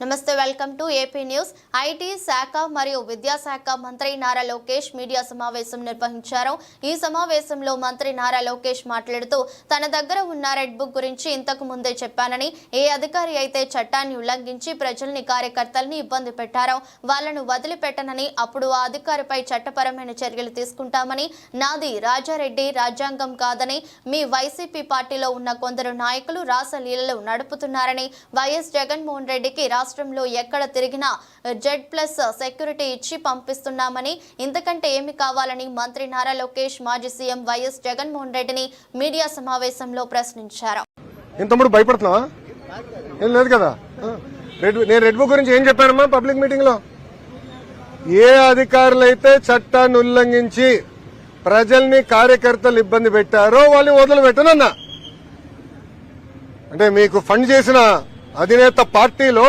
నమస్తే welcome to AP news. IT శాఖ మరియు విద్యాశాఖ మంత్రి నారా లోకేష్ మీడియా సమావేశం నిర్వహించారు. ఈ సమావేశంలో మంత్రి నారా లోకేష్ మాట్లాడుతూ తన దగ్గర ఉన్న రెడ్ బుక్ గురించి ఇంతకు ముందే చెప్పానని ఏ అధికారి అయితే చట్టాన్ని ఉల్లంఘించి ప్రజల్ని కార్యకర్తల్ని ఇబ్బంది పెట్టారో వాళ్ళను వదిలిపెట్టనని అప్పుడు ఆ అధికారిపై చట్టపరమైన చర్యలు తీసుకుంటామని నాది రాజారెడ్డి రాజ్యాంగం కాదని మీ వైసీపీ పార్టీలో ఉన్న కొందరు నాయకులు రాసలీలలు నడుపుతున్నారని వైఎస్ జగన్మోహన్ రెడ్డికి రాష్ట్రంలో ఎక్కడ తిరిగినా జెడ్ ప్లస్ సెక్యూరిటీ ఇచ్చి పంపిస్తున్నామని ఇంతకంటే ఏమి కావాలని మంత్రి నారా లోకేష్ మాజీ సీఎం వైఎస్ జగన్మోహన్ రెడ్డిని మీడియా సమావేశంలో ప్రశ్నించారు. ఏం భయపడుతున్నావా? ఏం లేదు కదా? రెడ్ నేను రెడ్ బుక్ గురించి ఏం చెప్పానమ్మా పబ్లిక్ మీటింగ్లో ఏ అధికారులైతే చట్టాన్ని ఉల్లంఘించి ప్రజల్ని కార్యకర్తలు ఇబ్బంది పెట్టారో వాళ్ళని వదిలిపెట్టనన్నా అంటే మీకు ఫండ్ చేసిన అధినేత పార్టీలో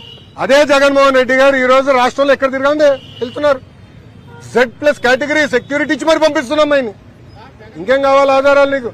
అదే జగన్మోహన్ రెడ్డి గారు ఈ రోజు రాష్ట్రంలో ఎక్కడ తిరగండి? వెళ్తున్నారు. జెడ్ ప్లస్ కేటగిరీ సెక్యూరిటీ ఇచ్చి మరి పంపిస్తున్నాం ఆయన ఇంకేం కావాలి ఆధారాలు నీకు?